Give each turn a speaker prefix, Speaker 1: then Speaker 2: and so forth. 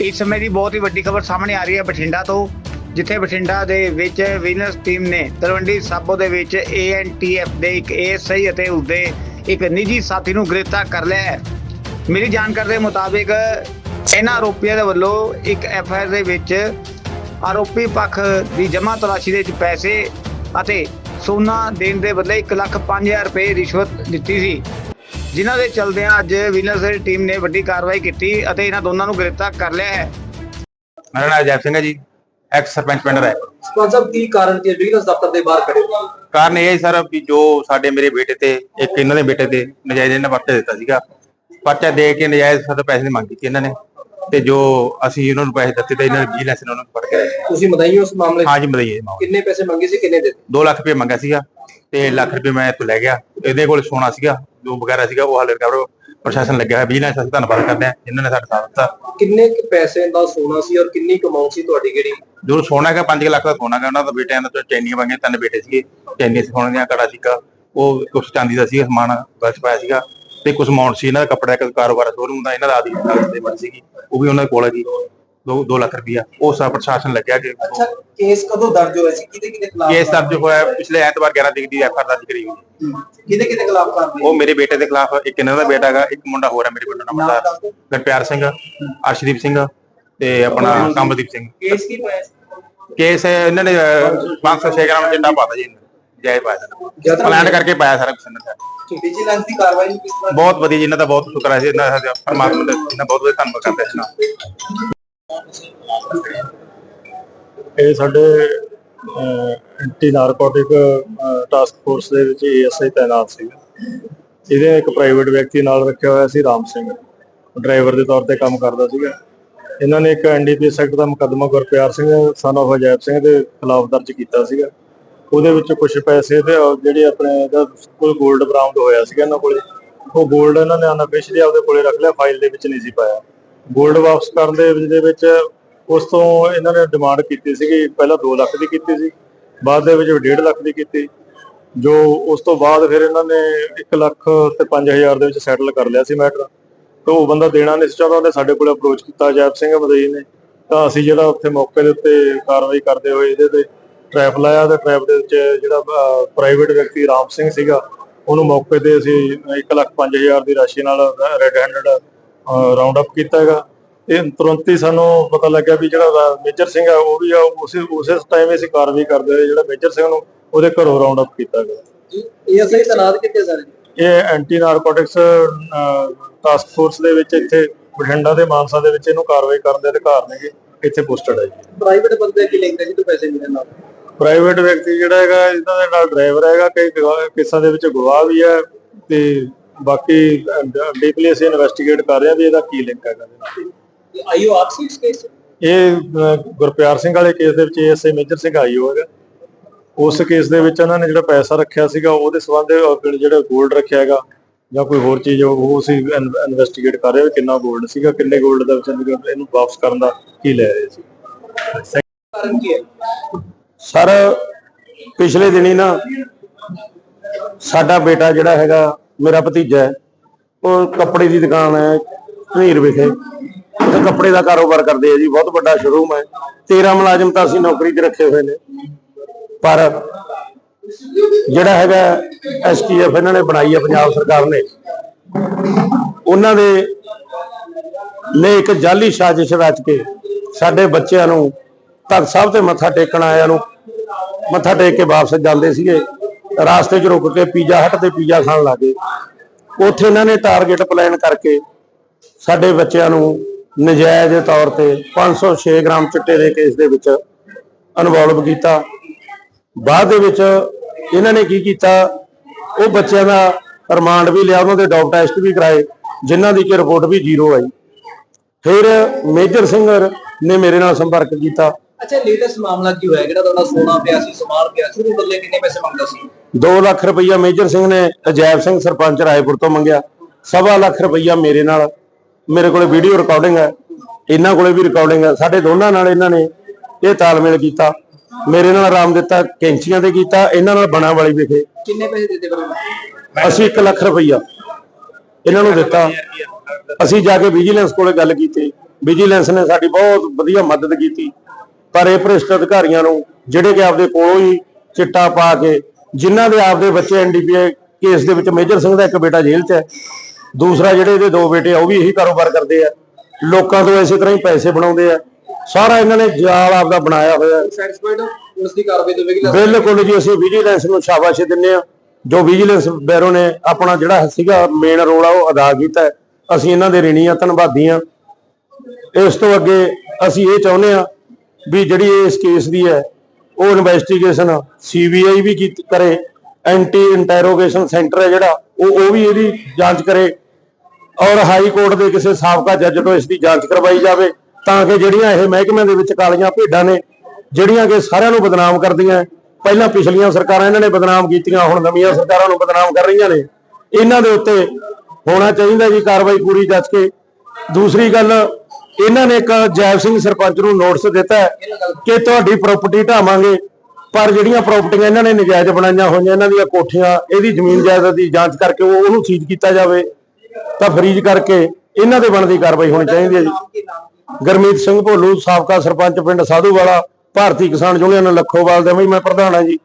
Speaker 1: ਇਸ ਸਮੇਂ ਦੀ ਬਹੁਤ ਹੀ ਵੱਡੀ ਖਬਰ ਸਾਹਮਣੇ ਆ ਰਹੀ ਹੈ ਬਠਿੰਡਾ ਤੋਂ, ਜਿੱਥੇ ਬਠਿੰਡਾ ਦੇ ਵਿੱਚ ਵਿਜੀਲੈਂਸ ਟੀਮ ਨੇ ਤਲਵੰਡੀ ਸਾਬੋ ਦੇ ਵਿੱਚ ਏਐਨਟੀਐਫ ਦੇ ਇੱਕ ਏਐਸਆਈ ਅਤੇ ਉਸਦੇ ਇੱਕ ਨਿੱਜੀ ਸਾਥੀ ਨੂੰ ਗ੍ਰਿਫਤਾਰ ਕਰ ਲਿਆ ਹੈ। ਮੇਰੀ ਜਾਣਕਾਰੀ ਦੇ ਮੁਤਾਬਿਕ ਇਹਨਾਂ ਆਰੋਪੀਆਂ ਦੇ ਵੱਲੋਂ ਇੱਕ ਐਫਆਈਆਰ ਦੇ ਵਿੱਚ ਆਰੋਪੀ ਪੱਖ ਦੀ ਜਮ੍ਹਾਂ ਤਲਾਸ਼ੀ ਦੇ ਵਿੱਚ ਪੈਸੇ ਅਤੇ ਸੋਨਾ ਦੇਣ ਦੇ ਬਦਲੇ 1 ਲੱਖ 5000 ਰੁਪਏ ਰਿਸ਼ਵਤ ਦਿੱਤੀ ਸੀ। ਜਿਨ੍ਹਾਂ ਦੇ ਚਲਦਿਆਂ ਅੱਜ ਵਿਜੀਲੈਂਸ ਦੀ ਟੀਮ ਨੇ ਵੱਡੀ ਕਾਰਵਾਈ ਕੀਤੀ ਅਤੇ ਇਹਨਾਂ ਦੋਨਾਂ ਨੂੰ ਗ੍ਰਿਫਤਾਰ ਕਰ ਲਿਆ ਹੈ
Speaker 2: ਮੇਰਾ ਨਾਮ ਅਜੈਬ ਸਿੰਘ ਹੈ ਜੀ ਐਕਸ ਸਰਪੰਚ ਪਿੰਡ ਦਾ ਹੈ
Speaker 3: ਸਰਪੰਚ ਸਾਹਿਬ ਕੀ ਕਾਰਨ ਕੀ ਵਿਜੀਲੈਂਸ ਦਫ਼ਤਰ ਦੇ ਬਾਹਰ ਖੜੇ?
Speaker 2: ਕਾਰਨ ਇਹ ਹੈ ਸਰ ਵੀ ਜੋ ਸਾਡੇ ਮੇਰੇ ਬੇਟੇ ਤੇ ਇੱਕ ਇਹਨਾਂ ਦੇ ਬੇਟੇ ਤੇ ਨਜਾਇਜ਼ ਇਹਨਾਂ ਪਰਚਾ ਦਿੱਤਾ ਸੀਗਾ ਪਰਚਾ ਦੇ ਕੇ ਨਜਾਇਜ਼ ਸਾਡੇ ਪੈਸੇ ਦੀ ਮੰਗ ਕੀਤੀ ਇਹਨਾਂ ਨੇ ਤੇ ਜੋ ਅਸੀਂ ਇਹਨਾਂ ਨੂੰ ਪੈਸੇ ਦਿੱਤੇ ਤੇ ਇਹਨਾਂ ਨੇ ਵਿਜੀਲੈਂਸ ਨੇ ਉਹਨਾਂ ਨੂੰ ਫੜ ਕੇ ਲਿਆ।
Speaker 3: ਤੁਸੀਂ ਮਦਾਈ ਹੋ ਉਸ ਮਾਮਲੇ 'ਚ?
Speaker 2: ਹਾਂ ਜੀ ਮਦਈਏ
Speaker 3: ਕਿੰਨੇ ਪੈਸੇ ਮੰਗੇ ਸੀ ਕਿੰਨੇ ਦਿੱਤੇ
Speaker 2: 2 ਲੱਖ ਰੁਪਏ ਮੰਗਿਆ ਸੀਗਾ ਤੇ ਲੱਖ ਰੁਪਏ ਮੈਂ ਇੱਥੋਂ ਲੈ ਗਿਆ। ਇਹਦੇ ਕੋਲ ਸੋਨਾ ਸੀਗਾ ਜੋ ਵਗੈਰਾ ਸੀਗਾ ਉਹ ਹਾਲੇ ਰਿਕਵਰ ਪ੍ਰਸ਼ਾਸਨ ਲੱਗਿਆ ਹੋਇਆ। ਵਿਜੀਲੈਂਸ ਅਸੀਂ ਧੰਨਵਾਦ ਕਰਦੇ ਹਾਂ ਜਿਨ੍ਹਾਂ ਨੇ ਸਾਡਾ ਸਾਥ ਦਿੱਤਾ।
Speaker 3: ਕਿੰਨੇ ਕੁ ਪੈਸੇ ਦਾ ਸੋਨਾ ਸੀ ਔਰ ਕਿੰਨੀ ਕਮਾਉ ਸੀ ਤੁਹਾਡੀ ਕਿਹੜੀ
Speaker 2: ਜੋ ਸੋਨਾ ਹੈਗਾ 5 ਲੱਖ ਦਾ ਸੋਨਾ ਹੈਗਾ। ਉਹਨਾਂ ਦਾ ਬੇਟਿਆਂ ਦਾ ਚੈਨੀਆਂ ਵਾਂਗੇ ਤਿੰਨ ਬੇਟੇ ਸੀਗੇ। ਚੈਨੀਆਂ ਸੋਨੇ ਦੀਆਂ ਕੜਾ ਸੀਗਾ ਉਹ ਕੁਛ ਚਾਂਦੀ ਦਾ ਸੀਗਾ ਸਮਾਨ ਬਚ ਪਾਇਆ ਸੀਗਾ। ਤੇ ਕੁਛ ਅਮਾਉਂਟ ਸੀ ਇਹਨਾਂ ਦਾ ਕੱਪੜਾ ਦਾ ਕਾਰੋਬਾਰ ਸ਼ੋਰੂਮ ਦਾ ਇਹਨਾਂ ਦਾ ਆਦੀ ਦੇ ਬਣ ਸੀਗੀ। ਉਹ ਵੀ ਉਹਨਾਂ ਕੋਲ ਹੈ ਜੀ। 2 2 ਲੱਖ ਰੁਪਇਆ ਉਹ ਸਭ ਪ੍ਰਸ਼ਾਸਨ ਲੱਗਿਆ ਕਿ
Speaker 3: ਅੱਛਾ ਕੇਸ ਕਦੋਂ ਦਰਜ ਹੋਇਆ ਸੀ? ਕਿਹਦੇ ਕਿਹਦੇ ਖਿਲਾਫ
Speaker 2: ਕੇਸ ਦਰਜ ਹੋਇਆ ਪਿਛਲੇ ਐਤਵਾਰ 11 ਤਰੀਕ ਦੀ ਐਫਆਰ ਦਰਜ ਕਰੀ ਹੋਈ ਹੈ।
Speaker 3: ਕਿਹਦੇ ਕਿਹਦੇ ਖਿਲਾਫ ਕਰਦੇ
Speaker 2: ਉਹ ਮੇਰੇ ਬੇਟੇ ਦੇ ਖਿਲਾਫ ਇੱਕ ਇਹਨਾਂ ਦਾ ਬੇਟਾ ਹੈਗਾ ਇੱਕ ਮੁੰਡਾ ਹੋਰ ਹੈ ਮੇਰੇ ਪਿੰਡ ਦਾ ਮੁੰਡਾ ਗੁਰਪਿਆਰ ਸਿੰਘ ਅਰਸ਼ਦੀਪ ਸਿੰਘ ਤੇ ਆਪਣਾ ਕੰਬਦੀਪ ਸਿੰਘ।
Speaker 3: ਕੇਸ ਕੀ ਪਾਇਆ
Speaker 2: ਕੇਸ ਇਹਨਾਂ ਨੇ 506 ਗ੍ਰਾਮ ਚਿੰਡਾ ਪਾਤਾ ਜੀ ਜੈ ਪਾਇਆ ਪਲਾਨ ਕਰਕੇ ਪਾਇਆ ਸਾਰਾ ਕੁਝ ਇਹਨਾਂ ਨੇ।
Speaker 3: ਵਿਜੀਲੈਂਸ ਦੀ ਕਾਰਵਾਈ ਨੂੰ ਕਿਸ ਤਰ੍ਹਾਂ
Speaker 2: ਬਹੁਤ ਵਧੀਆ ਜੀ ਇਹਨਾਂ ਦਾ ਬਹੁਤ ਸ਼ੁਕਰ ਹੈ ਜੀ ਇਹਨਾਂ ਦਾ ਪਰਮਾਤਮਾ ਦਾ ਇਹਨਾਂ ਬਹੁਤ ਬਹੁਤ ਧੰਨਵਾਦ ਕਰਦੇ ਹਾਂ।
Speaker 4: ਇਹ ਸਾਡੇ ਐਂਟੀ ਨਾਰਕੋਟਿਕ ਟਾਸਕ ਫੋਰਸ ਦੇ ਵਿੱਚ ਏਐਸਆਈ ਤਾਇਨਾਤ ਸੀ। ਇਹਦੇ ਇੱਕ ਪ੍ਰਾਈਵੇਟ ਵਿਅਕਤੀ ਨਾਲ ਰੱਖਿਆ ਹੋਇਆ ਸੀ ਰਾਮ ਸਿੰਘ। ਡਰਾਈਵਰ ਦੇ ਤੌਰ ਤੇ ਕੰਮ ਕਰਦਾ ਸੀਗਾ। ਇਹਨਾਂ ਨੇ ਇੱਕ ਐਨਡੀਪੀਐਸ ਐਕਟ ਦਾ ਮੁਕੱਦਮਾ ਗੁਰਪਿਆਰ ਸਿੰਘ ਸਨ of ਅਜੈਬ ਸਿੰਘ ਦੇ ਖਿਲਾਫ ਦਰਜ ਕੀਤਾ ਸੀਗਾ। ਉਹਦੇ ਵਿੱਚ ਕੁਝ ਪੈਸੇ ਤੇ ਜਿਹੜੇ ਆਪਣੇ ਇਹਦਾ ਕੋਈ 골ਡ ਬਰਾਮਦ ਹੋਇਆ ਸੀਗਾ ਇਹਨਾਂ ਕੋਲੇ। ਉਹ 골ਡ ਇਹਨਾਂ ਨੇ ਅਨਅਫੀਸ਼ੀਅਲੀ ਆਪਦੇ ਕੋਲੇ ਰੱਖ ਲਿਆ ਫਾਈਲ ਦੇ ਵਿੱਚ ਨਹੀਂ ਸੀ ਪਾਇਆ। 골ਡ ਵਾਪਸ ਕਰਨ ਦੇ ਵਿੱਚ ਦੇ ਵਿੱਚ ਉਸ ਤੋਂ ਇਹਨਾਂ ਨੇ ਡਿਮਾਂਡ ਕੀਤੀ ਸੀਗੀ, ਪਹਿਲਾਂ 2 ਲੱਖ ਦੀ ਕੀਤੀ ਸੀ, ਬਾਅਦ ਦੇ ਵਿੱਚ 1.5 ਲੱਖ ਦੀ ਕੀਤੀ। ਜੋ ਉਸ ਤੋਂ ਬਾਅਦ ਫਿਰ ਇਹਨਾਂ ਨੇ 1 ਲੱਖ ਤੇ 5000 ਦੇ ਵਿੱਚ ਸੈਟਲ ਕਰ ਲਿਆ ਸੀ ਮੈਟਰ ਤੇ ਉਹ ਬੰਦਾ ਦੇਣਾ ਨਹੀਂ ਸੀ ਚਾਹੁੰਦਾ, ਉਹਨੇ ਸਾਡੇ ਕੋਲ ਅਪਰੋਚ ਕੀਤਾ ਜੈਪ ਸਿੰਘ ਮਦਈ ਨੇ। ਤਾਂ ਅਸੀਂ ਜਿਹੜਾ ਉੱਥੇ ਮੌਕੇ ਦੇ ਉੱਤੇ ਕਾਰਵਾਈ ਕਰਦੇ ਹੋਏ ਇਹਦੇ ਤੇ ਟ੍ਰੈਪ ਲਾਇਆ ਤੇ ਟ੍ਰੈਪ ਦੇ ਵਿੱਚ ਜਿਹੜਾ ਪ੍ਰਾਈਵੇਟ ਵਿਅਕਤੀ ਰਾਮ ਸਿੰਘ ਸੀਗਾ, ਉਹਨੂੰ ਮੌਕੇ ਤੇ ਅਸੀਂ 1 ਲੱਖ 5000 ਦੀ ਰਾਸ਼ੀ ਨਾਲ ਰੈੱਡ ਹੈਂਡਡ ਰਾਉਂਡ ਅਪ ਕੀਤਾ ਹੈਗਾ। ਇਹ ਤੁਰੰਤ ਹੀ ਸਾਨੂੰ ਪਤਾ ਲੱਗਿਆ ਵੀ ਜਿਹੜਾ ਮੇਜਰ ਸਿੰਘ ਹੈ ਉਹ ਵੀ ਆ ਉਸੇ ਉਸੇ ਟਾਈਮ ਅਸੀਂ ਕਾਰਵਾਈ ਕਰਦੇ ਹੋਏ ਜਿਹੜਾ ਮੇਜਰ ਸਿੰਘ ਨੂੰ ਉਹਦੇ ਘਰੋਂ ਰਾਉਂਡ ਅਪ ਕੀਤਾ ਗਿਆ।
Speaker 3: ਇਹ ਅਸਲੀ ਤਨਾਦ ਕਿੱਥੇ ਸਰ?
Speaker 4: ਇਹ ਐਂਟੀ ਨਾਰਕੋਟਿਕਸ ਟਾਸਕ ਫੋਰਸ ਦੇ ਵਿੱਚ ਇੱਥੇ ਬਠਿੰਡਾ ਤੇ ਮਾਨਸਾ ਦੇ ਵਿੱਚ ਇਹਨੂੰ ਕਾਰਵਾਈ ਕਰਨ ਦੇ ਅਧਿਕਾਰ ਨੇਗੇ ਇੱਥੇ ਪੋਸਟਡ ਹੈ ਜੀ।
Speaker 3: ਪ੍ਰਾਈਵੇਟ ਬੰਦੇ ਕੀ ਹੈ ਜੀ ਤੋਂ ਪੈਸੇ ਮਿਲਣ ਨਾਲ?
Speaker 4: ਪ੍ਰਾਈਵੇਟ ਵਿਅਕਤੀ ਜਿਹੜਾ ਹੈਗਾ ਇਹਨਾਂ ਦੇ ਨਾਲ ਡਰਾਈਵਰ ਹੈਗਾ ਕਈ ਕੇਸਾਂ ਦੇ ਵਿੱਚ ਗਵਾਹ ਵੀ ਹੈ ਤੇ ਬਾਕੀ ਡੀਪਲੀ ਅਸੀਂ ਇਨਵੈਸਟੀਗੇਟ ਕਰ ਰਹੇ ਹਾਂ ਵੀ ਇਹਦਾ ਕੀ ਲਿੰਕ ਹੈਗਾ ਇਹਦੇ
Speaker 3: ਆਈਓ ਆਪਸੀ ਸਪੇਸ
Speaker 4: ਇਹ ਗੁਰਪਿਆਰ ਸਿੰਘ ਵਾਲੇ ਕੇਸ ਦੇ ਵਿੱਚ ਐਸਏ ਮੇਜਰ ਸਿੰਘ ਆਈਓ ਹੈਗਾ। ਉਸ ਕੇਸ ਦੇ ਵਿੱਚ ਉਹਨਾਂ ਨੇ ਜਿਹੜਾ ਪੈਸਾ ਰੱਖਿਆ ਸੀਗਾ ਉਹਦੇ ਸਬੰਧ ਜਿਹੜਾ 골ਡ ਰੱਖਿਆ ਹੈਗਾ ਜਾਂ ਕੋਈ ਹੋਰ ਚੀਜ਼ ਉਹ ਅਸੀਂ ਇਨਵੈਸਟੀਗੇਟ ਕਰ ਰਹੇ ਕਿੰਨਾ 골ਡ ਸੀਗਾ ਕਿੰਨੇ 골ਡ ਦਾ ਵਿੱਚ ਇਹਨੂੰ ਵਾਪਸ ਕਰਨ ਦਾ ਕੀ ਲੈ ਰਹੇ ਸੀ।
Speaker 5: ਸਰ ਪਿਛਲੇ ਦਿਨੀ ਨਾ ਸਾਡਾ ਬੇਟਾ ਜਿਹੜਾ ਹੈਗਾ ਮੇਰਾ ਭਤੀਜਾ ਹੈ, ਉਹ ਕੱਪੜੇ ਦੀ ਦੁਕਾਨ ਹੈ ਢਨੀਰ ਵਿਖੇ। ਤੇ ਕੱਪੜੇ ਦਾ ਕਾਰੋਬਾਰ ਕਰਦੇ ਆ ਜੀ ਬਹੁਤ ਵੱਡਾ ਸ਼ੋਰੂਮ ਹੈ। 13 ਮੁਲਾਜ਼ਮ ਤਾਂ ਅਸੀਂ ਨੌਕਰੀ ਤੇ ਰੱਖੇ ਹੋਏ ਨੇ। ਪਰ ਜਿਹੜਾ ਹੈਗਾ ਐਸਟੀਐਫ ਇਹਨਾਂ ਨੇ ਬਣਾਈ ਹੈ ਪੰਜਾਬ ਸਰਕਾਰ ਨੇ। ਉਹਨਾਂ ਦੇ ਨੇ ਇੱਕ ਜਾਲੀ ਸਾਜ਼ਿਸ਼ ਰਚ ਕੇ ਸਾਡੇ ਬੱਚਿਆਂ ਨੂੰ ਤਖਤ ਸਾਹਿਬ ਤੇ ਮੱਥਾ ਟੇਕਣ ਆਇਆਂ ਨੂੰ ਮੱਥਾ ਟੇਕ ਕੇ ਵਾਪਸ ਜਾਂਦੇ ਸੀਗੇ। ਰਾਸਤੇ 'ਚ ਰੁਕ ਕੇ ਪੀਜ਼ਾ ਹਟ ਤੇ ਪੀਜ਼ਾ ਖਾਣ ਲੱਗੇ ਉੱਥੇ ਇਹਨਾਂ ਨੇ ਟਾਰਗੇਟ ਪਲਾਨ ਕਰਕੇ ਸਾਡੇ ਬੱਚਿਆਂ ਨੂੰ ਨਜਾਇਜ਼ ਤੌਰ ਤੇ 506 ਗ੍ਰਾਮ ਚਿੱਟੇ ਦੇ ਕੇਸ ਦੇ ਵਿੱਚ ਇਨਵੋਲਵ ਕੀਤਾ। ਬਾਅਦ ਦੇ ਵਿੱਚ ਇਹਨਾਂ ਨੇ ਕੀ ਕੀਤਾ, ਉਹ ਬੱਚਿਆਂ ਦਾ ਰਿਮਾਂਡ ਵੀ ਲਿਆ, ਉਹਨਾਂ ਦੇ ਡੌਪ ਟੈਸਟ ਵੀ ਕਰਾਏ, ਜਿਨ੍ਹਾਂ ਦੀ ਕਿ ਰਿਪੋਰਟ ਵੀ ਜ਼ੀਰੋ ਆਈ। ਫਿਰ ਮੇਜਰ ਸਿੰਘ ਨੇ ਮੇਰੇ ਨਾਲ ਸੰਪਰਕ ਕੀਤਾ।
Speaker 3: ਅੱਛਾ ਲੇਟੈਸਟ ਮਾਮਲਾ ਕੀ ਹੋਇਆ? ਜਿਹੜਾ ਤੁਹਾਡਾ ਸੋਨਾ ਪਿਆ ਸੀ ਸਮਾਨ ਪਿਆ ਸੀ ਉਹਦੇ ਬਦਲੇ ਕਿੰਨੇ ਪੈਸੇ ਮੰਗਦਾ ਸੀ?
Speaker 5: 2 ਲੱਖ ਰੁਪਈਆ ਮੇਜਰ ਸਿੰਘ ਨੇ ਅਜੈਬ ਸਿੰਘ ਸਰਪੰਚ ਰਾਏਪੁਰ ਤੋਂ ਮੰਗਿਆ। ਸਵਾ ਲੱਖ ਰੁਪਈਆ ਮੇਰੇ ਨਾਲ। ਮੇਰੇ ਕੋਲੇ ਵੀਡੀਓ ਰਿਕਾਰਡਿੰਗ ਹੈ। ਇਹਨਾਂ ਕੋਲੇ ਵੀ ਰਿਕਾਰਡਿੰਗ ਹੈ। ਸਾਡੇ ਦੋਨਾਂ ਨਾਲ ਇਹਨਾਂ ਨੇ ਇਹ ਤਾਲਮੇਲ ਕੀਤਾ। ਮੇਰੇ ਨਾਲ ਆਰਾਮ ਦਿੱਤਾ ਕੈਂਚੀਆਂ ਤੇ ਕੀਤਾ ਇਹਨਾਂ ਨਾਲ ਬਣਾ ਵਾਲੀ ਵਿਖੇ।
Speaker 3: ਕਿੰਨੇ ਪੈਸੇ ਦਿੱਤੇ ਫਿਰ
Speaker 5: ਅਸੀਂ 1 ਲੱਖ ਰੁਪਈਆ ਇਹਨਾਂ ਨੂੰ ਦਿੱਤਾ। ਅਸੀਂ ਜਾ ਕੇ ਵਿਜੀਲੈਂਸ ਕੋਲੇ ਗੱਲ ਕੀਤੀ। ਵਿਜੀਲੈਂਸ ਨੇ ਸਾਡੀ ਬਹੁਤ ਵਧੀਆ ਮਦਦ ਕੀਤੀ। ਪਰ ਇਹ ਭ੍ਰਿਸ਼ਟ ਅਧਿਕਾਰੀਆਂ ਨੂੰ ਜਿਹੜੇ ਕਿ ਆਪਦੇ ਕੋਲੋਂ ਹੀ ਚਿੱਟਾ ਪਾ ਕੇ ਜਿਨ੍ਹਾਂ ਦੇ ਆਪਦੇ ਬੱਚੇ ਐਨਡੀਪੀਏ ਕੇਸ ਦੇ ਵਿੱਚ ਮੇਜਰ ਸਿੰਘ ਦਾ ਇੱਕ ਬੇਟਾ ਜੇਲ੍ਹ 'ਚ ਹੈ ਦੂਸਰਾ ਜਿਹੜੇ ਇਹਦੇ ਦੋ ਬੇਟੇ ਆ ਉਹ ਵੀ ਇਹੀ ਕਾਰੋਬਾਰ ਕਰਦੇ ਆ। ਲੋਕਾਂ ਤੋਂ ਇਸੇ ਤਰ੍ਹਾਂ ਹੀ ਪੈਸੇ ਬਣਾਉਂਦੇ ਆ। ਸਾਰਾ ਇਹਨਾਂ ਨੇ ਜਾਲ ਆਪਦਾ ਬਣਾਇਆ ਹੋਇਆ।
Speaker 3: ਸੈਟੀਸਫਾਈਡ ਪੁਲਿਸ ਦੀ ਕਾਰਵਾਈ ਤੋਂ ਵਿਗਿਲੈਂਸ
Speaker 5: ਬਿਲਕੁਲ ਜੀ ਅਸੀਂ ਵਿਜੀਲੈਂਸ ਨੂੰ ਸ਼ਾਬਾਸ਼ ਦਿੰਨੇ ਆ ਜੋ ਵਿਜੀਲੈਂਸ ਬੈਰੋ ਨੇ ਆਪਣਾ ਜਿਹੜਾ ਸੀਗਾ ਮੇਨ ਰੋਲ ਆ ਉਹ ਅਦਾ ਕੀਤਾ। ਅਸੀਂ ਇਹਨਾਂ ਦੇ ਰਿਣੀ ਆ ਧੰਨਵਾਦੀ ਆ ਇਸ ਤੋਂ ਅੱਗੇ ਅਸੀਂ ਇਹ ਚਾਹੁੰਦੇ ਆ ਵੀ ਜਿਹੜੀ ਇਸ ਕੇਸ ਦੀ ਹੈ, ਉਹ ਇਨਵੈਸਟੀਗੇਸ਼ਨ ਸੀਬੀਆਈ ਵੀ ਕੀਤੀ ਕਰੇ ਐਂਟੀ ਇੰਟਰੋਗੇਸ਼ਨ ਸੈਂਟਰ ਹੈ ਜਿਹੜਾ, ਉਹ ਉਹ ਵੀ ਇਹਦੀ ਜਾਂਚ ਕਰੇ ਔਰ ਹਾਈ ਕੋਰਟ ਦੇ ਕਿਸੇ ਸਾਬਕਾ ਜੱਜ ਤੋਂ ਇਸ ਦੀ ਜਾਂਚ ਕਰਵਾਈ ਜਾਵੇ ਤਾਂ ਕਿ ਜਿਹੜੀਆਂ ਇਹ ਮਹਿਕਮਿਆਂ ਦੇ ਵਿੱਚ ਕਾਲੀਆਂ ਭੇਡਾਂ ਨੇ, ਜਿਹੜੀਆਂ ਕਿ ਸਾਰਿਆਂ ਨੂੰ ਬਦਨਾਮ ਕਰਦੀਆਂ, ਪਹਿਲਾਂ ਪਿਛਲੀਆਂ ਸਰਕਾਰਾਂ ਇਹਨਾਂ ਨੇ ਬਦਨਾਮ ਕੀਤੀਆਂ, ਹੁਣ ਨਵੀਆਂ ਸਰਕਾਰਾਂ ਨੂੰ ਬਦਨਾਮ ਕਰ ਰਹੀਆਂ ਨੇ, ਇਹਨਾਂ ਦੇ ਉੱਤੇ ਹੋਣਾ ਚਾਹੀਦਾ ਜੀ ਕਾਰਵਾਈ ਪੂਰੀ ਜੱਜ ਕੇ। ਦੂਸਰੀ ਗੱਲ ਇਹਨਾਂ ਨੇ ਇੱਕ ਜੈਵ ਸਿੰਘ ਸਰਪੰਚ ਨੂੰ ਨੋਟਿਸ ਦਿੱਤਾ ਕਿ ਤੁਹਾਡੀ ਪ੍ਰਾਪਰਟੀ ਢਾਵਾਂਗੇ, ਪਰ ਜਿਹੜੀਆਂ ਪ੍ਰਾਪਰਟੀਆਂ ਇਹਨਾਂ ਨੇ ਨਜਾਇਜ਼ ਬਣਾਈਆਂ ਹੋਈਆਂ, ਇਹਨਾਂ ਦੀਆਂ ਕੋਠੀਆਂ, ਇਹਦੀ ਜ਼ਮੀਨ ਜਾਇਦਾਦ ਦੀ ਜਾਂਚ ਕਰਕੇ ਉਹ ਉਹਨੂੰ ਸੀਜ਼ ਕੀਤਾ ਜਾਵੇ, ਤਾਂ ਫਰੀਜ਼ ਕਰਕੇ ਇਹਨਾਂ ਦੇ ਬਣਦੀ ਕਾਰਵਾਈ ਹੋਣੀ ਚਾਹੀਦੀ ਹੈ ਜੀ।
Speaker 3: ਕੀ
Speaker 5: ਗਰਮੀਤ ਸਿੰਘ ਭੋਲੂ, ਸਾਬਕਾ ਸਰਪੰਚ ਪਿੰਡ ਸਾਧੂਵਾਲਾ, ਭਾਰਤੀ ਕਿਸਾਨ ਯੂਨੀਅਨ, ਲੱਖੋਵਾਲ ਦੇ ਵੀ ਮੈਂ ਪ੍ਰਧਾਨ ਹਾਂ ਜੀ।